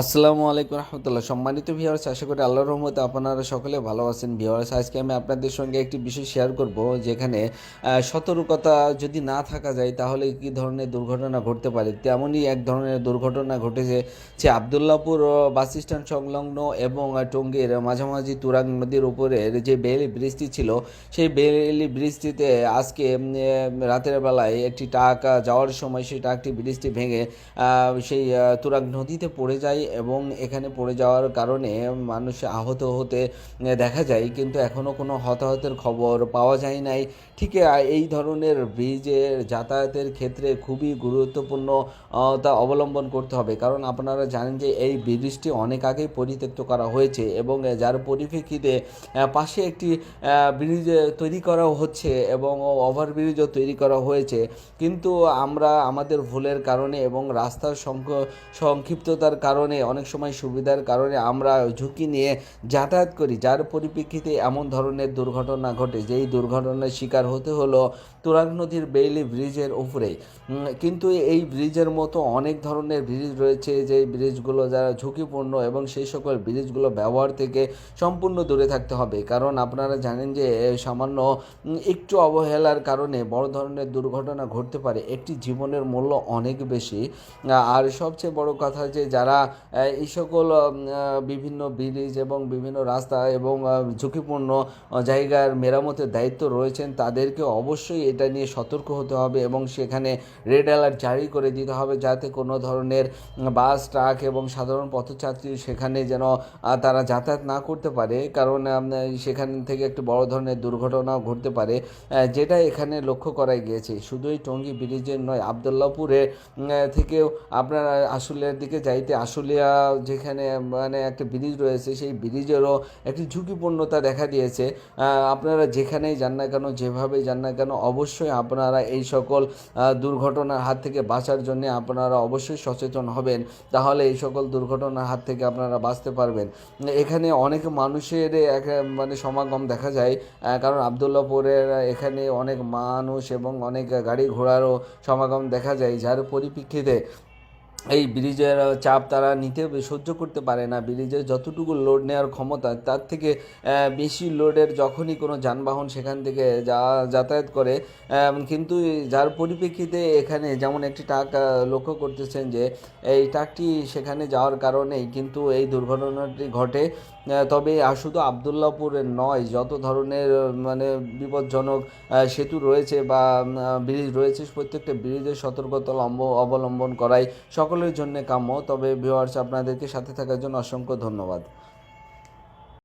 আসসালামু আলাইকুম রহমতুল্লাহ। সম্মানিত ভিওয়ার্স আশা করি আল্লাহর রহমতে আপনারা সকলে ভালো আছেন। ভিওয়ার্স আজকে আমি আপনাদের সঙ্গে একটি বিষয় শেয়ার করব, যেখানে সতর্কতা যদি না থাকা যায়, তাহলে কি ধরনের দুর্ঘটনা ঘটতে পারে? তেমনই এক ধরনের দুর্ঘটনা ঘটেছে যে আবদুল্লাপুর বাস স্ট্যান্ড সংলগ্ন এবং টঙ্গীর মাঝামাঝি তুরাগ নদীর উপরের যে বেইলি ব্রিজটি ছিল, সেই বেইলি ব্রিজটিতে আজকে রাতের বেলায় একটি টাকা যাওয়ার সময় সেই টাকটি ব্রিজটি ভেঙে সেই তুরাগ নদীতে পড়ে যায় এবং এখানে পড়ে যাওয়ার কারণে মানুষ আহত হতে দেখা যায়, কিন্তু এখনও কোনো হতাহতের খবর পাওয়া যায় নাই। ঠিক এই ধরনের ব্রিজের যাতায়াতের ক্ষেত্রে খুবই গুরুত্বপূর্ণ তা অবলম্বন করতে হবে। কারণ আপনারা জানেন যে এই ব্রিজটি অনেক আগেই পরিত্যক্ত করা হয়েছে এবং যার পরিপ্রেক্ষিতে পাশে একটি ব্রিজ তৈরি করা হচ্ছে এবং ওভারব্রিজও তৈরি করা হয়েছে। কিন্তু আমরা আমাদের ভুলের কারণে এবং রাস্তার সংক- সংক্ষিপ্ততার কারণে অনেক সময় সুবিধার কারণে আমরা ঝুঁকি নিয়ে যাতায়াত করি। যার পরিপ্রেক্ষিতে এমন ধরনের দুর্ঘটনা ঘটে, যেই দুর্ঘটনার শিকার হতে হলো তুরাগ নদীর বেইলি ব্রিজের উপরে কিন্তু এই ব্রিজের মতো অনেক ধরনের ব্রিজ রয়েছে যে ব্রিজগুলো যারা ঝুঁকিপূর্ণ এবং সেই সকল ব্রিজগুলো ব্যবহার থেকে সম্পূর্ণ দূরে থাকতে হবে। কারণ আপনারা জানেন যে সামান্য একটু অবহেলার কারণে বড় ধরনের দুর্ঘটনা ঘটতে পারে। একটি জীবনের মূল্য অনেক বেশি। আর সবচেয়ে বড় কথা যে, যারা এই সকল বিভিন্ন ব্রিজ এবং বিভিন্ন রাস্তা এবং ঝুঁকিপূর্ণ জায়গার মেরামতের দায়িত্ব রয়েছেন, তাদেরকে অবশ্যই এটা নিয়ে সতর্ক হতে হবে এবং সেখানে রেড অ্যালার্ট জারি করে দিতে হবে যাতে কোনো ধরনের বাস, ট্রাক এবং সাধারণ পথযাত্রী সেখানে যেন তারা যাতায়াত না করতে পারে। কারণ সেখান থেকে একটি বড় ধরনের দুর্ঘটনাও ঘটতে পারে যেটা এখানে লক্ষ্য করা গিয়েছে। শুধুই টঙ্গী ব্রিজের নয় আবদুল্লাপুরে থেকেও আপনারা আশুলিয়ার দিকে যাইতে আশুলিয়া যেখানে মানে একটা ব্রিজ রয়েছে, সেই ব্রিজেরও একটি ঝুঁকিপূর্ণতা দেখা দিয়েছে। আপনারা যেখানেই যান না কেন যেভাবে যান না কেন, অবশ্যই আপনারা এই সকল দুর্ঘটনার হাত থেকে বাঁচার জন্য আপনারা অবশ্যই সচেতন হবেন। তাহলে এই সকল দুর্ঘটনার হাত থেকে আপনারা বাঁচতে পারবেন। এখানে অনেক মানুষের এক মানে সমাগম দেখা যায়। কারণ আবদুল্লাপুরের এখানে অনেক মানুষ এবং অনেক গাড়ি ঘোড়ারও সমাগম দেখা যায়, যার পরিপ্রেক্ষিতে এই ব্রিজের চাপ তারা নিতে সহ্য করতে পারে না। ব্রিজের যতটুকু লোড নেওয়ার ক্ষমতা, তার থেকে বেশি লোডের যখনই কোনো যানবাহন সেখান থেকে যা, যাতায়াত করে কিন্তু যার পরিপ্রেক্ষিতে এখানে যেমন একটি ট্রাক লক্ষ্য করতেছেন যে, এই ট্রাকটি সেখানে যাওয়ার কারণেই কিন্তু এই দুর্ঘটনাটি ঘটে। তবে শুধু আবদুল্লাপুরের নয়, যত ধরনের মানে বিপজ্জনক সেতু রয়েছে বা ব্রিজ রয়েছে, প্রত্যেকটা ব্রিজের সতর্কতা অবলম্বন করাই সকলের জন্য কাম্য। তবে ভিওয়ার্স আপনাদেরকে সাথে থাকার জন্য অসংখ্য ধন্যবাদ।